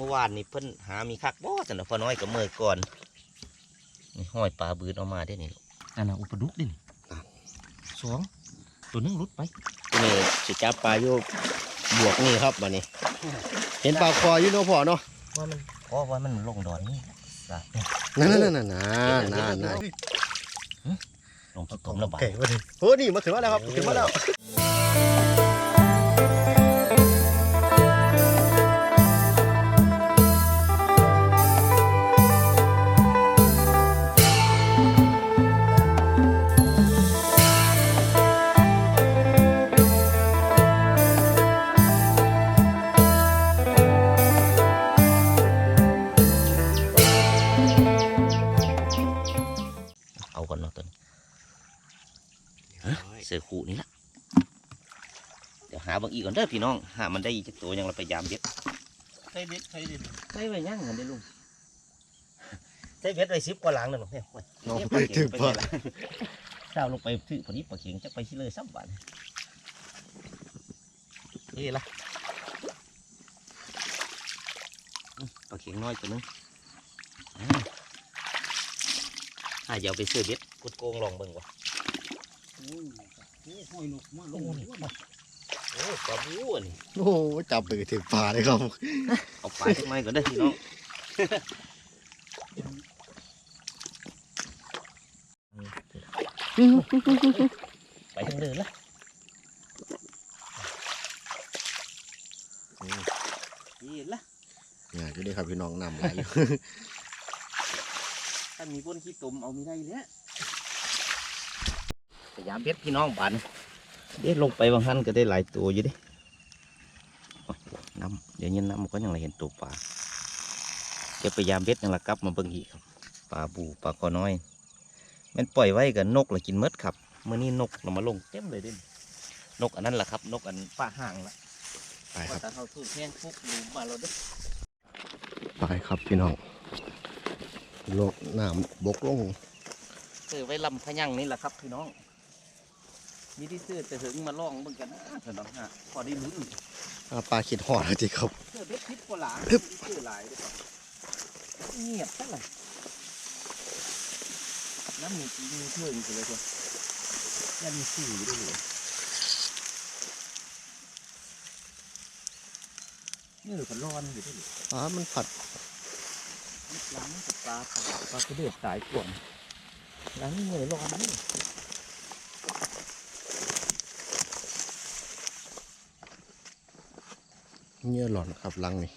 มื่อวานนี่เพิ่นหามีคักบ่สันนะพอน้อยกับเมื่อก่อนนี่ห้อยปลาบืนเออกมาได้นี่ลูกนั่นน่ะอุปดุกดินี่สองตัวหนึงหลุดไปนี่สิจับปลาอยู่บวกนี่ครับบัดนี้ เห็นปลาคออยู่เนาะพ่อเนาะว่ามันอ๋อว่ามันลงดอนนี่สะนั่นนั่นนั่นนั่นนั่นนั่นลงที่ตมระบาดโอเคมาถึงโอ้นี่มาถึงแล้วครับถึงมาแล้ว อีกก่อนเด้อพี่น้องหามันได้อีกจักตัวยังเราพยายามเบ็ดใช้เบ็ดใช้เบ็ดใส่ไว้ย่างกันได้อลุงใส่เบ็ดไว้สิบกว่าหลังนั่นหรอกเนี่ยโอ้ยน้องเก็บไปปลาเข็ถึงงไปพ่อไหนล่ะเจ้าลงไปถือพอดีปลาเข็งจะไปที่เลยสับบาทนี่ละอืมปลาเข็งน้อยตัวนึงอ่าอ่าเดี๋ยวไปซื้อเบ็ดกุดโกงลองเบิ่งว่ะโอ้ยโอ้ยห้อยนกมาลโอ้งนี่ โอ้ปลาบูอันนี่โอ้โหจับไปถึงปลาเลยครับเอาปลาสักหน่อยก่อนเด้อพี่น้องไปทางเดินละนี่ละเนี่ยอยู่นี่ครับพี่น้องนำไหลอยู่ถ้ามีก้นขี้ตุ่มเอาไม่ได้เลยพยายามเบ็ดพี่น้องบาน เบ็ดลงไปบางท่านก็ได้หลายตัวอยู่เดิน้ำเดี๋ยวนี้น้ำมันก็ยังไรเห็นตัวปลาเดี๋ยวพยายามเบ็ดยังละกลับมาเบิ่งอีกครับปลาบูปลาคอน้อยแมันปล่อยไว้กับนกละกินเมดครับเมื่อนี้นกเรามาลงเต็มเลยเดินกอันนั้นแหละครับ นกอันป้าห่างละไปพคอรับตาเขาสู้แห้งปุ๊บดูมาเราเด้อไปครับพี่น้องโลกน้ำบกลงซื้อไว้ลำพะยังนี่แหละครับพี่น้อง มีที่ซื้อแต่ถึงมาลองเบิ่งกันนะสนองฮะพอได้ลุ้นอ่าปลาขีดหอดแล้วจีครับ เสื้อเบ็ดพิษกว่าหลางฮึบชื่อหลายด้วยครับเงียบซะเลยน้ำมีจีมีเพื่อนกันเลยจ้ะยังมีสีด้วยเลยนี่เหลือร้อนอยู่ด้วยเลยปลามันผัดล้างกับปลาปลาปลากระเดือกสายกวนล้างนี่เหนื่อยร้อนนี่ เงี้ยหล่อนครับลังนี่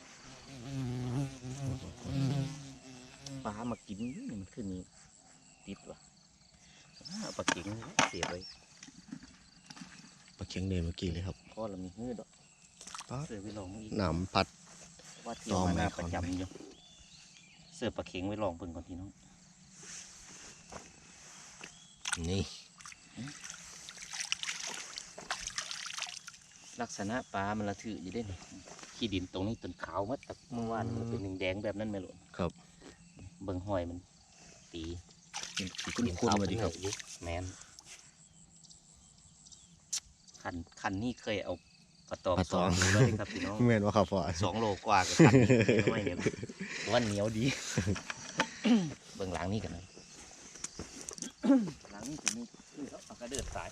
ปลามากินนี่มันขึ้นนี่ติดว่ะอ้าวปลาเก๋งเสียไปปลาเคียงเดเมื่อกี้เลยครับก็เรามีหื้อดอกปลาเสือไปลองอีกน้ำผัดว่าเที่ยวมาหน้าประจำอยู่เสือปลาเข็งไว้ลองเพิ่งก่อนพี่น้องนี่ ลักษณะปลามันละถืออยู่ได้นี่ขี้ดินตรงนี้ต้นขาวมัดแต่เมื่อวานมันเป็นแดงๆแบบนั้นไหมลูกครับ เบิ่งหอยมันตีคุ้นคุ้นๆมาดีครับเห็นขาวเป็นไงอยู่แมนคันคันนี่เคยเอาปลาตองปลาสตอองงโลแล้วนี่ครับพี่น้องแม่นว่าครับพ่อสองโลกว่ากับคันนี้ไม่เนี่ยว่าเหนียวดีเบิ่งหลังนี่กันนะหลังนี่จะมีคือเขาเอากระเดือดสาย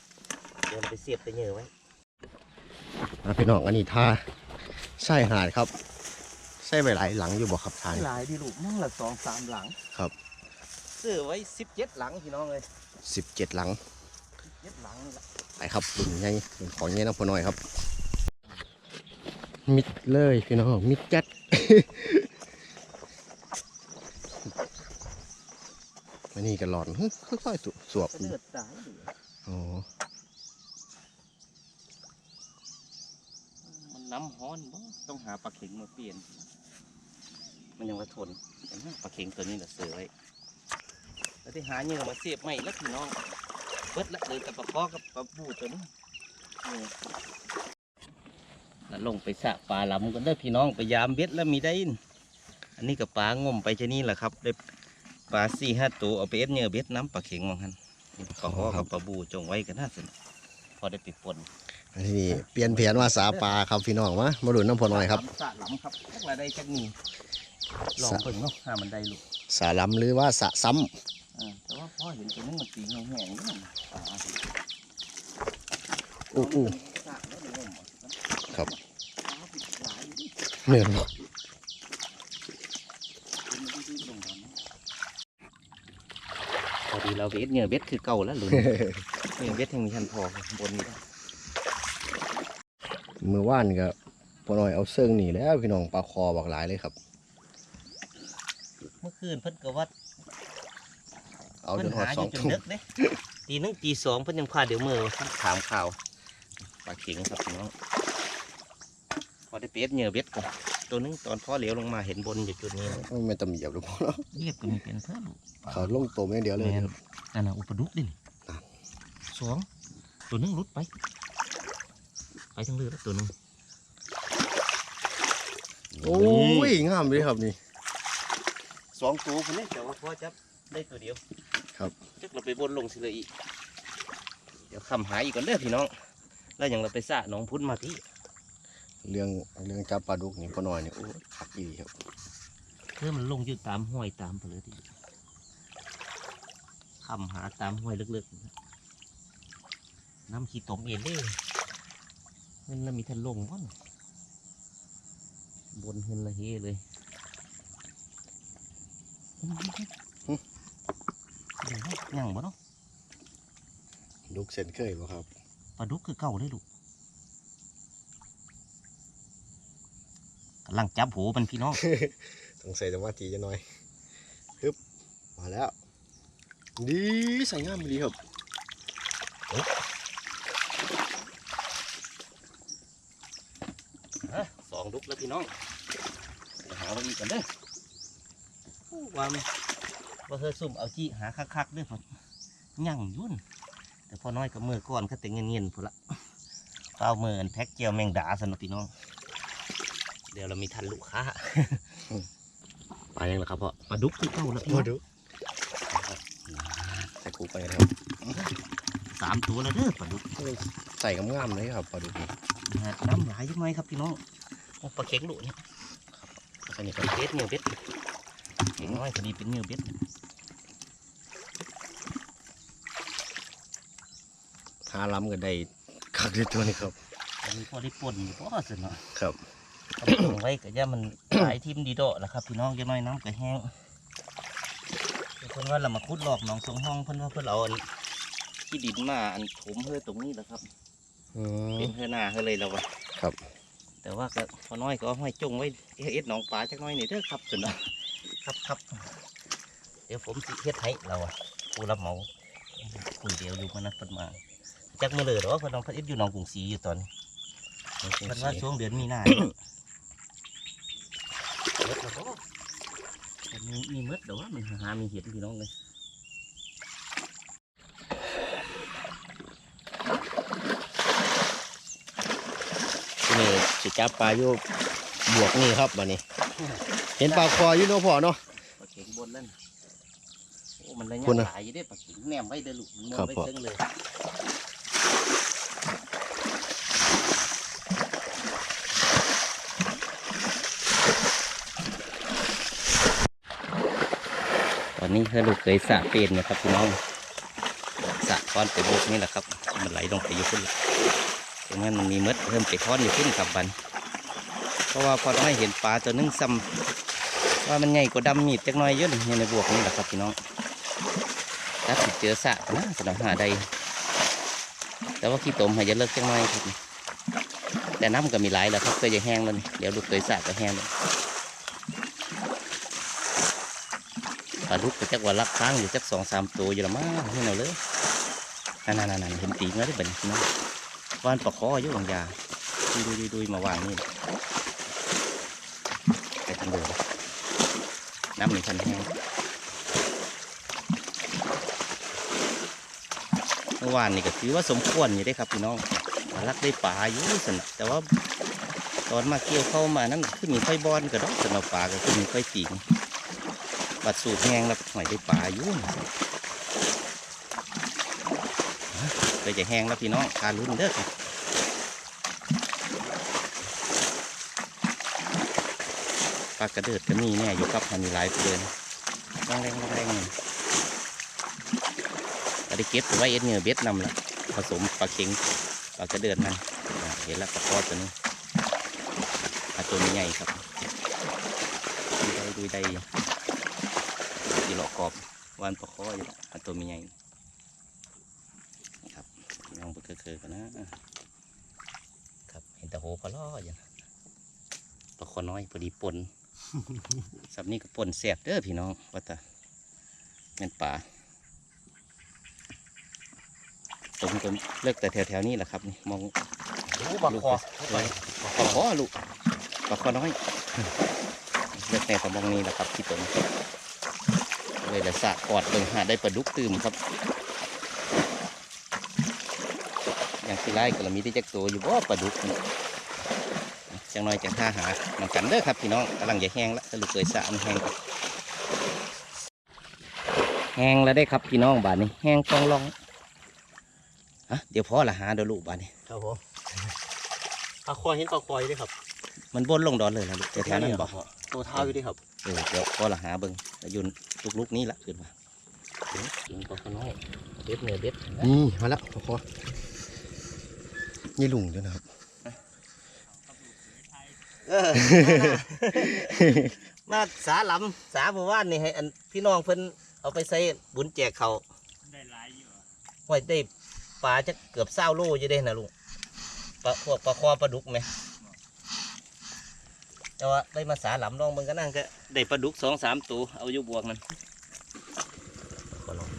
เดินไปเสียบไปเหยื่อไว้ อะพี่น้องอันนี้ท่าใส่หาดครับใส่ไปหลายหลังอยู่บ่ครับท่านหลายดีลูกมั่งละสองสามหลังครับซื้อไว้สิบเจ็ดหลังพี่น้องเลยสิบเจ็ดหลังเจ็ดหลังนี่ละไปครับปุ่นไงเป็นของเงี้ยน้ำพอน้อยครับ มิดเลยพี่น้องมิดจัดอันนี้ก็หลอนเฮ้ยค่อยๆสวสวบกระเดือ นน้ำฮ้อนบ่ต้องหาปลาเข็งมาเปลี่ยน มันยังว่าทนแต่ว่าปลาเข็งตัวนี้แหละเสือไว้แล้วที่หาเหยื่อมาเสียบใหม่แล้วพี่น้องเบิดละเลยกับปลาคอกับปลาบูตัวนี้นี่แล้วลงไปสระปลาลำกันได้อพี่น้องไปยามเบ็ดแล้วมีได้อินอันนี้กับปลางมไปชะนี่แหละครับได้ปลาสี่ห้าตัวเอาไปเอ็ดเหยื่อเบ็ดน้ำปลาเข็งมองหันปลาคอกับปลาบูจงไว้กันน่าสนพอได้ไปปน อันนี้เปลี่ยนเพียนว่าสาปลาครับพี่น้องมามาดูน้ำพอหน่อยครับสะหลำครับจักละได้จักนี่ลองเบิ่งเนาะห้ามันได้ลูกสาลำหรือว่าสะซ้อ่าแต่ว่าพอเห็นตัวนึงมันตีแห้งๆนี่มันปลาสิำอู้อู้สะแล้วมันงมเอาสิครับปลาสิหลายอยู่ดิเหนื่อยบ่เป็นมันที่ลงกันเนาะพอดีเราเบ็ดเนี่ยเบ็ดคือเก่าแล้วหลุนเนี่ยเบ็ดแห่งมีทันพอบนนี้ได้ มือว่านก็พอหน่อยเอาเซิงหนีแล้วพี่น้องปลาคอบอกหลายเลยครับ เมื่อคืนเพิ่นก็ว่าเอาจนหอดปัญสองยู่จนทุ่มดึกเด้ตีหนึงตีสองเพิ่นยังพาเดี๋ยวมือถามข่าวปลาเข็งครับพี่น้องพอได้เป็ดเหยื่อเบ็ดก่อนตัวหนึงตอนพ่อเหลียวลงมาเห็นบนอยู่จุดนี้ไม่ต้องเหยียบหรือเปล่าเนาะเรียบก็มีเป็นเพื่อนลูกเขาลงตัวไม่เดียวเลยแม่นนั่นน่ะอุปดุกดิอะสองตัวหนึงรุดไป ไปทั้งเรือแล้วตัวหนึงโอ้ยงามเลยครับนี่สองตัวคนนี้แต่ว่าพ่อจับได้ตัวเดียว ครับจักเราไปบนลงสิเลยอีกเดี๋ยวคำหาอีกก่อนเด้อพี่น้อง แล้วอย่างเราไปสระหน้องพุ้นมาที่เรื่องเรื่องจับปลาดุกนี่พอหน่อยนี่โอ้ยขัดดีครับเพื่อมันลงอยู่ตามห้วยตามไปเลยที่คำหาตามห้วยลึกๆน้ำขี้ตมเอ็นเลย เงินละมีทันลงว่นบนเงินละเฮเลยเดี๋ยวนะยังบ่เนาะดุกเส้นเคยบ่ครับปลาดุกคือเก่าเลยลูกกำลังจับโหมันพี่น้องต้องใส่สมาธิจะหน่อยฮึบมาแล้ว ดีใส่งามดีครับ ฮะสองลุกแล้ว พี่น้องไปหาเราอีกกันเด้อโอ้ว่ามันว่าเธอซุ่มเอาจี้หาคักๆเด้อพอยั่งยุ่น แต่พอน้อยกับมือก่อนก็แต่เงียนๆพอละเป้ามืออันแท็กเจียวแมงดาสนอพี่น้อง เดี๋ยวเรามีทันลูกค้าไปยังล่ะครับพ่อปลาดุกคือเก่าแล้วพี่มาน้องดูใส่คูไปนะครับสามตัวแล้วเด้อปลาดุกใส่งามๆเลยครับปลาดุกนี่นะฮะน้ำหลายยังไงครับพี่น้องโอ้ ปลาเข็งดุเนี่ยใส่นี่เครับบ็ดเนี่ยเบ็ดเห็นน้อยพอดีเป็นเนี่ยเบ็ดหาล้ำกันได้คักด้วยตัวนี้ครับอันนี้พอได้ป่นอยู่พอสิเนาะครับเอาป่นไว้ก็ย่ามันหลายทิมดีโดะแหละครับพี่น้องยังน้อยน้ำก็แห้งเพิ่นว่าเรามาคุดหลอกหนองสงห้องเพิ่นว่าเพิ่นเอาอันที่ดินมาอันถมเพื่อตรงนี้แหละครับอืมเป็นเพื่อหน้าเพื่อเลยเราอะครับ แต่ว่าก็พอน้อยก็เอาห้อยจงไว้เอ็ดหนองปลาจักหน้อยนี่เด้อครับสิเนะครับครับเดี๋ยวผมสิเฮ็ดให้เราอะผู้รับเหมาคุยเดียวอยู่มันนัดเพิ่นมาจักมือเลยหรอเพิ่นน้องเพิ่นเอ็ดอยู่หนองกรุงศรีอยู่ตอนนี้เพิ่นว่าช่วงเดือนมีนาเนี่ยเม็ดแล้วก็มีมีม็ดแต่ว่ามันหามีเห็ดพี่น้องเลย ที่นี่สิ จับปลาอยู่บวกนี่ครับวันนี้ เห็นปลาคออยู่เนาะพ่อเนาะ ปลาเข็งบนนั่นโอ้มันระยะคุณน่ะหลายอยู่ได้ปลาเข็งแนมไว้เด้อลูกมันมองครับไว้พ่อ เชิงเลยตอนนี้เธอลูกเคยสระเป็นนะครับพี่น้องสระก้อนไปโบกนี่แหละครับ มันไหลลงไปอยู่ขึ้น ตรงนั้นมันมีเม็ดเพิ่มไปค้อนอยู่ขึ้นกับบัน เพราะว่าพอน้อยเห็นปลาตัวนึงซ้ำว่ามันใหญ่กว่าดำมีดจักน้อยเยอะนี่อยู่ในบวกนี่แหละครับพี่น้องถ้าสิเจอสะนะสำหรับหาใดแต่ว่าขี้ตมให้จะเลิกจักน้อยครับแต่น้ำก็มีหลายแล้วครับเคยจะแห้งแล้วนี่เดี๋ยวลูกเคยสะก็แห้งแล้วปลาดุกก็จักว่าลักค้างอยู่จักสองสามตัวอยู่ละมั้งนี่เอาเลยนั่นนั่นนั่นเห็นตีนแล้วได้เป็นน้อง วานปลาคออยู่บางยาดูดูดูดูมาวางนี่ไปทางเดินน้ำหนึ่งพันแห้งเมื่อวานนี่ก็ถือว่าสมควรอยู่ได้ครับพี่น้องปลาลักได้ปลาอยู่สนะแต่ว่าตอนมาเกี่ยวเข้ามานั่นขึ้นมีไฟบอลก็ดอกสำหรับปลาก็ขึ้นมีไฟตีงบัดสูตรแห้งแล้วหอยได้ปลาอยู่ เดี๋จะแห้งแล้วพี่น้องทารุ่นเด้อปลากระเดิดก็มีเนี่ยอยู่ครับมีหลายเดือนแรงแรงแรงปลาดิเก็ตไว้เอ็นเงือเบ็ดนำละผสมปลาเข็งปลากระเดิดมันเห็นแล้วปลาคอตัวนี้ปลาตัวนี้ใหญ่ครับดูได้ดูได้ยีหลอกกรอบวันปลาคออยู่ปาตัวมีใหญ่ พี่น้องเพิ่งเคยๆกันนะครับเห็นแต่โหพอล่ออย่างปลาคอน้อยพอดีปนสับนี้ก็ปนแสบเด้อพี่น้องว่าแต่เงินป่าตรงตรงเลือกแต่แถวๆนี้แหละครับนี่มองโอ้ปลาคอไปปลาคอลูกปลาคอน้อยเลือกแต่ตะมองนี้แหละครับที่ตรงเลยละสะกอดเบิ่งหาได้ปลาดุกตื่มครับ อย่างที่ไล่ก็เรามีได้จักตัวอยู่บ่ปลาดุกนี่จังน้อยจังท่าหามันกันเด้อครับพี่น้องกำลังจะแห้งแล้วสรุปเคยสระมันแห้งครับแห้งแล้วได้ครับพี่น้องบาดนี้ แห้งฟองลองฮะเดี๋ยวพ่อละหาเดี๋ยวลูกบาดนี้ครับผมปลาคอเห็นปลาคอยด้วยครับ มันบนลงดอนเลยแล้วลูกแถวๆนั้นบอกตัวเท้าอยู่ด้วยครับเออเดี๋ยวพ่อละหาเบิ่งแล้วอยุนลูกๆนี้ละขึ้นมาเดี๋ยวกินปลาขน้อยเบ็ดเนื้อเบ็ดนะนี่มาแล้วปลาคอ นี่ลุงด้วยนะครับเออมาสาลำสาหมู่บ้านนี่ให้อันพี่น้องเพิ่นเอาไปใส่บุญแจกเขาได้หลายอยู่อะไว้ได้ปลาจะเกือบเศร้าโลอยู่ได้นะลุงปลาพวกปลาคอปลาดุกไหมแต่ว่าได้มาสาลำลองเบิ่งกันนั่งก็ได้ปลาดุกสองสามตัวเอาอยู่บวกนั่นขอลอง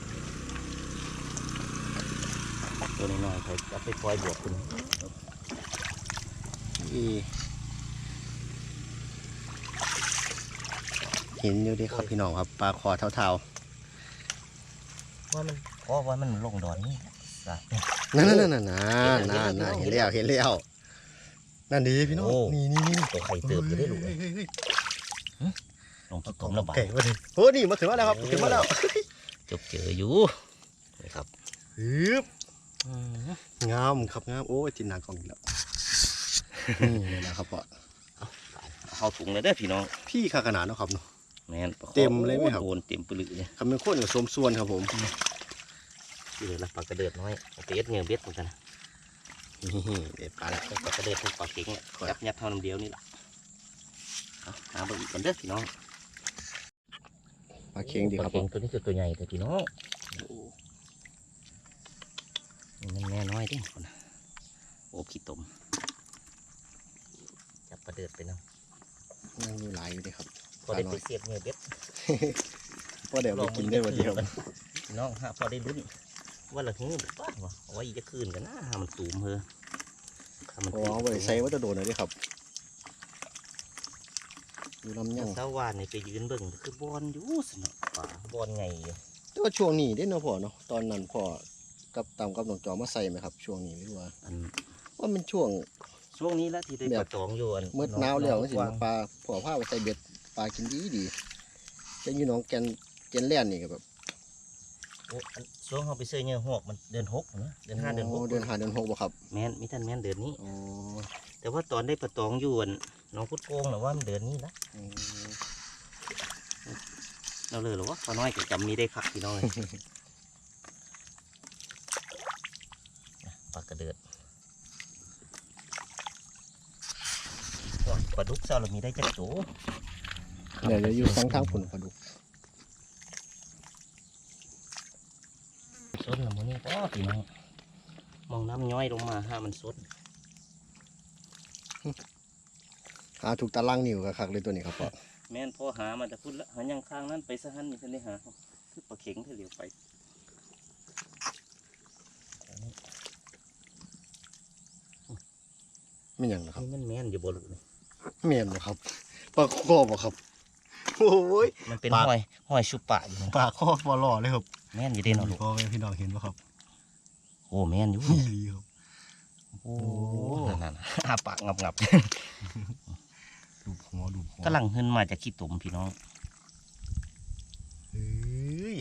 ตัวน้อยๆไปเอาไปปล่อยบวกคุณนี่เห็นอยู่ด้วยครับพี่น้องครับปลาคอเท้าว่ามันเพราะว่ามันลงดอนนี่สะๆนั่นนั่นนั่นนั่นนั่นนั่นเห็นแล้วเห็นแล้วนั่นดีพี่น้องโอ้นี่นี่นี่ตัวไข่เติบอยู่ได้ลูกเฮ้ยเฮ้ยเฮ้ยลงขี้ตมระบาดเก่งมาดิโอ้นี่มาถึงแล้วครับถึงมาแล้วจบเจออยู่นี่ครับฮึบ งามครับงาม โอ้ยจินหนากล่องอีกแล้วนี่เลยนะครับพ่อเอาถุงเลยเด้อพี่น้อง พี่ข้าขนาดเนาะครับเนาะแม่นปลาคอเต็มเลยไหมครับโดนเต็มปลือเลยคำเป็นข้นกับสมส่วนครับผมที่เหลือละปลากระเดิดน้อยเอาไปเอ็ดเนื้อเบ็ดเหมือนกันนะนี่เด็ดปลาแล้วปลากระเดิดทั้งปลาเข็งเนี่ยครับยับยับเท่าน้ำเดียวนี่แหละเอาหาเบิ่งอีกกันเด้อพี่น้องปลาเค็งดีปคลารับผเข็งมตัวนี้คือตัวใหญ่แต่พี่น้อง นี่มันแม่น้อยเดิคนนะโอ้ขี้ตมจับปลาเดิดไปนะยังอยู่หลายอยู่เลยครับพอได้ไปเสียบเนื้อเบ็ดว่าเดี๋ยวไปกินได้วันเดียวพี่น้องฮะพอได้ลุ้นว่าละหื้อป้าวะเอาไว้อีกจะคืนกันนะหามันสูมเฮอถ้ามันโอ้เอาไปใส่ว่าจะโดนเลยดิครับดูลำยังเช้าวานนี่ไปยืนเบิ่งคือบอลอยู่สนอป่าบอลไงอยู่แต่ว่าช่วงนี้ได้เนาะพ่อเนาะตอนนั้นพ่อ กับตามกับน้องจอมาใส่ไหมครับ ช่วงนี้หรือว่าอันว่ามันช่วง ช่วงนี้ละที่ได้แบบปลาตองอยู่อันเมื่อหนาวแล้วน้ก็องสิกวามางปลาพ่อผ้าไปใส่เบ็ดปลากินดีดีจะอยู่หน้องแกนแกนแล่นนี่ก็แบบโอ้อันช่วงเขาไปซื้อเนื้อหอกมันเดือนหกนะเดือนห้าเดือนหกเดือนห้าเดือนหกบ่ครับแม่นมิทันแม่นเดือนนี้ อ๋อแต่ว่าตอนได้ปลาตองอยู่อันน้องพุทธโกงหรือว่ามันเดือนนี้นะอืมเราเลยหรือว่าพอน้อยก็จำมีได้คักพี่น้องเลยนะปลาก ระเดือดปลาดุกเจ้าเรามีได้จักโจเดี๋ยวจะอยู่ฟังทางผลปลาดุกสดนะมันนี่ก็พี่น้องมองน้ำย้อยลงมาห้ามันสดหาถูกตารางนิ้วกับคักเลยตัวนี้ครับพ่อแม่นพ่อหามาแต่พุ่นละหันยังข้างนั้นไปซะหันนี่ท่านได้หาเขาคือปลาเข็งเธอเหลียวไปอันนี้ ไม่หยังนะครับมันแม่นอยู่บ่ลูกนี่เมียนบ่ครับปลาคอบ่ครับโอ้ย มันเป็นปลาห้อยห้อยชุปะอยู่นะปลาคอบ่หล่อเลยครับแม่นอยู่เด้เนาะลูกพ่อพี่น้องเห็นบ่ครับโอ้แม่นอยู่นี่ดีครับ โอ้โอ้นั่นๆอาปากงับงับดูหัวดูหัวกำลังขึ้นมาจากขี้ตุ่มพี่น้อง เฮ้ย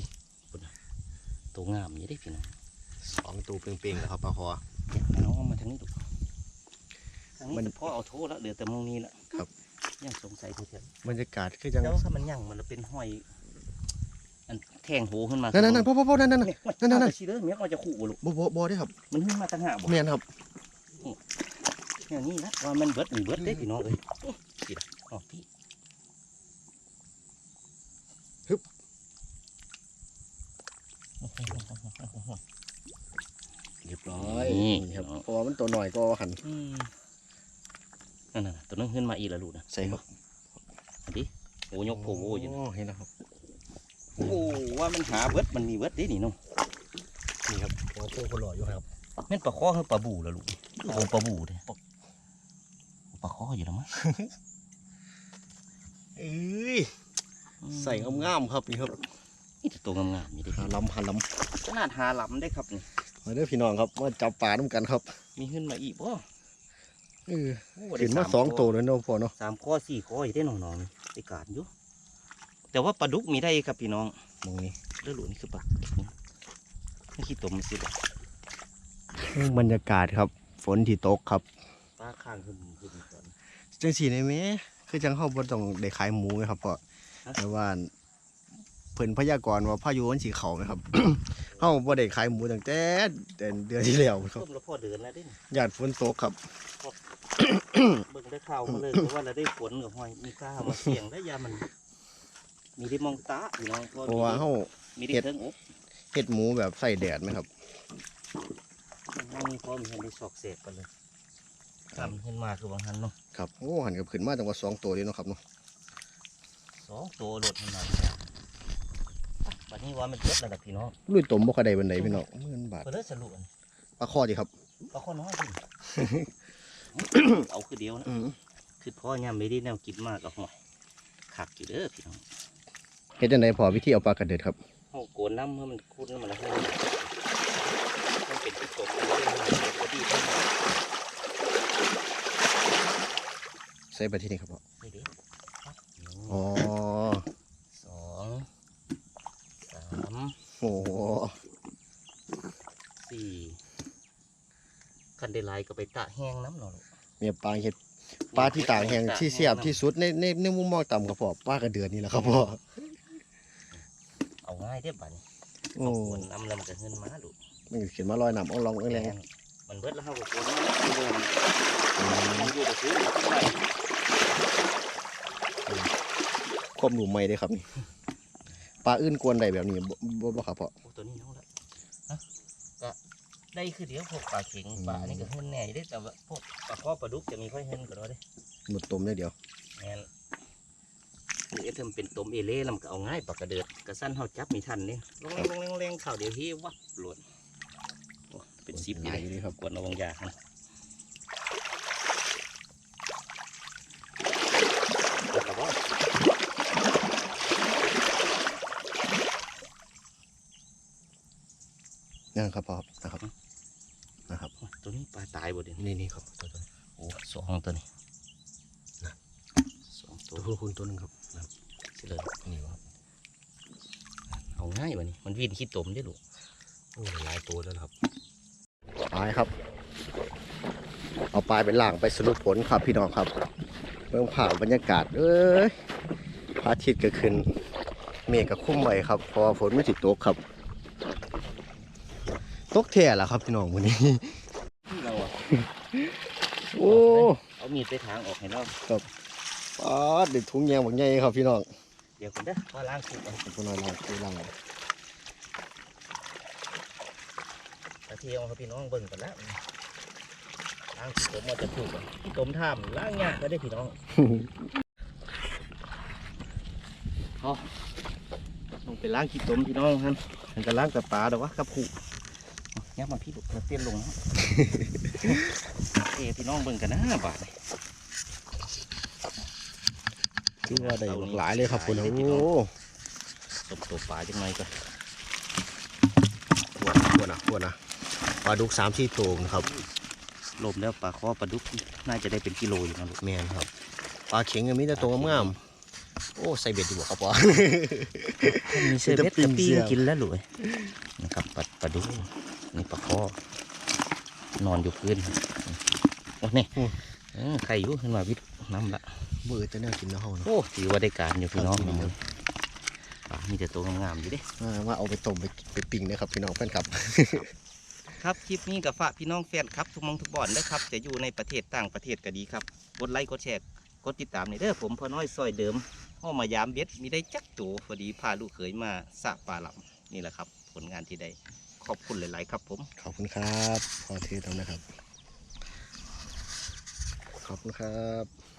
ตัวงามอยู่ได้พี่น้องสองตัวเป่งๆแล้วครับปลาคอเดี๋ยวเอามาทางนี้ดูทางนี้ มันพ่อเอาโทษแล้วเหลือแต่มองนี้ละครับยังสงสัยเถอะบรรยากาศคือจังแล้วถ้ามันยังมันเป็นห้อยอันแทงโหขึ้นมานั่นนั่นนั่นพ่อพ่อพ่อนั่นนั่นเนี่ยนั่นนั่นเอาไปสิเด้อเมียมันจะขู่บ่ลูกบ่บ่บ่ได้ครับ มันขึ้นมาตั้งหากบ่แม่นครับอย่างนี้นะว่ามันเบิดหรือเบิดได้พี่น้องเอ้ยสิล่ะอ๋อพี่เรียบร้อยนี่นี่ครับเพราะว่ามันตัวหน่อยก็หันอืม นั่นน่ะตัวนึงขึ้นมาอีกแล้วลูกนะใส่ครับอันนี้โอ้ยกโผล่อยู่นะโเห็นแล้วครับโอ้ว่ามันหาเบิดมันมีเบิดได้นี่เน้องนี่ครับโอ้โหคนหล่ออยู่ครับแม่นปลาข้อคือปลาบูแล้วลูกโอ้ปลาบูเด้ปลาข้ออยู่แล้วมั้งเอ้ยใส่งามๆครับนี่ครับนี่แต่ตัวงามๆอยู่ดิหาลำหาลขนาดหาลำได้ครับนี่ำมาเด้อพี่น้องครับมาจับปลาน้ำกันครับ มีขึ้นมาอีกบ่ เออโอ้ได้ขึ้นมาสองตัวเลยเนาะพ่อเนาะสามข้อสี่ข้ออยู่ได้น้องๆนี่ได้การอยู่แต่ว่าปลาดุกมีได้ครับพี่น้องมองนี้เลือดหลุนี่คือปลานี่ขี้ตมมันสิบ่บรรยากาศครับ ฝนที่ตกครับปลาข้างขึ้นขึ้นก่อนจังสีในแม่คือจังเข้าบ่ต้องได้ขายหมูไงครับพ่อฮะแต่ว่าเพิ่นพยากรณ์ว่าพายุมันสิเข้าไหมครับเฮาบ่ได้ขายหมูตั้งแต่เดือนเดือนที่แล้วครับต้มแล้วพ่อเดินแล้วเด้ญาติฝนตกครับ เบิ่งได้ข่าวมาเลยเพราะว่าเราได้ฝนกับหอยมีกล้ามาเสี่ยงได้ยามัน มีได้มองตาพี่น้องเพราะว่าเฮามีได้เทิงอกเฮ็ดหมูแบบใส่แดดไหมครับมันมีพร้อมเห็นได้สอกเศษกันเลยทำขึ้นมาคือบางทันเนาะครับโอ้หันกับขึ้นมาจังว่าสองตัวเลยเนาะครับเนาะสองตัวโหลดขึ้นมาเนี่ยวันนี้ว่ามันเจ็บแล้วล่ะพี่น้องลุยตมบ่ค่อยได้บันไดพี่น้องหมื่นบาทเพื่อสรุปปลาคอดีครับปลาข้อน้อยดิ เอาคือเดียวนะอืมคือพ่อย่ำไม่ได้แนวกินมากกับหอยขักอยู่เด้อพี่น้องเฮ็ดจังไดพอวิธีเอาปลากระเดิดครับเอาโกนน้ำเมื่อมันคุ้นแล้วมันละเฮ้ยมันเป็นที่ตกมันเลยมันพอดีเลยใส่ไปที่นี่ครับพ่อไปเด้ครับอ๋อสองสามโอ้โห สี่ คันเดลายก็ไปตะแห้งน้ำหน่อยเมียปลาเฮ็ดปลาที่ต่างแห่งที่เสียบที่สุดในในในมุมมองต่ำครับพ่อปลากระเดือนนี่แหละครับพ่อเอาง่ายเด้อบัดนี้โอ้โกนน้ำแล้วมันก็เงินมาลูมันเขียนมาลอยน้ำเอาลองแรงมันเบิดแล้วเขาก็โกนเดิมมันอยู่แต่ซื้อมันก็ได้ๆควบหนูไม่ได้ครับนี่ปลาอื่นกวนได้แบบนี้บบ่บ่ครับพ่อ โอ้ตัวนี้น้องละฮะก็ ได้คือเดี๋ยวพวกปลาเข็งปลานี่ก็เฮินแหน่อยู่ได้แต่ว่าพวกปลาข้อปลาดุกจะมีค่อยเฮินก็ได้เด้หมดตมได้เดียวแม่นคือเอทำเป็นต้มเอเล่แล้วมันก็เอาง่ายปากกระเดิดกระสั้นเฮาจับมีทันนี่ลงแรงลงแรงลงแรงข่าวเดี๋ยวที่วับหล่นโอ้เป็นสิบอหยู่ลายเลยเลยครับกวนระวังยาครับแต่ว่านั่นครับพ่อนะครับนะครับ ตัวนี้ปลาตายบ่เด่นนี่นี่ครับตัวตัวโอ้สองตัวนี้นะสองตัตัววคุณตัวหนึงครับนะครับสิเลยนี่ครับเอาง่ายวันนี้มันวิ่งขี้ตมได้ลูกโอ้หลายตัวแล้วนะครับปลายครับ เอาปลายไปล่างไปสรุปผลครับพี่น้องครับเบื้องผ่าบรรยากาศเอ้ยพระอาทิตย์ก็ขึ้น เมฆก็คุ้มไว้ครับเพอฝนไม่ติดตกครับ ตกแท่ละครับพี่น้องวันนี้เราอะ โอ้เอามีดไปทางออกให้เราปาดเด็ดถุงยางบักใหญ่ครับพี่น้อง เดี๋ยวกันเด้อว่าล้างสุกก่อนพวกน้อยล่างคือล่างตะเทียมครับพี่น้องเบิ่งกันแล้วล้างขี้ตมมาจะถูกก่อนขี้ตมท่ามล้างยากก็ได้พี่น้องลงไปล้างขี้ตมพี่น้องฮันมันจะล้างกับปลาเดี๋ยววะกับขู่ยับมาพี่ลูกเราเตี้ยนลงนะเอย พี่น้องเบิ่งกันนะบาดนี่คือว่าได้หลายเลยครับคุณโอ้โหสมตัวปลาจังไงก็ปวดนะปวดนะปลาดุกสามสี่ตัวนะครับลมแล้วปลาคอปลาดุกน่าจะได้เป็นกิโลอยู่นะลูกแมนครับปลาเข็งก็มีแต่ตัวงามๆโอ้ใส่เบ็ดดีกว่าครับพ่อมีเสื้อจะเบ็ดปิ้กระงปี้เสียบกินแล้วลูกเอ้ยนะครับปลาปลาดุกนี่ปลาคอนอนอยู่พื้น โอ้นี่อืมเออใครอยู่ขึ้นมาวิทย์น้ำละเบื่อจะแน่ากินนะเฮาเนาะโอ้ถือว่าได้การอยู่พี่น้องครับปลามีแต่ตัวงามๆอยู่เดิอ่าว่าเอาไปต้มไปไปปิ้งนะครับพี่น้องแฟนครับ ครับคลิปนี้กับฝากพี่น้องแฟนครับทุกหมองทุกบ่อนนะครับ จะอยู่ในประเทศต่างประเทศก็ดีครับกดไลค์กดแชร์กดติดตามในเด้อผมพ่อน้อยซอยเดิมห้ามายามเบ็ดมีได้จักตัวพอดีพาลูกเขยมาสระปลาหลำนี่แหละครับ ผลงานที่ได้ขอบคุณหลาย ๆ ครับผม ขอบคุณครับ พอเททำนะครับ ขอบคุณครับ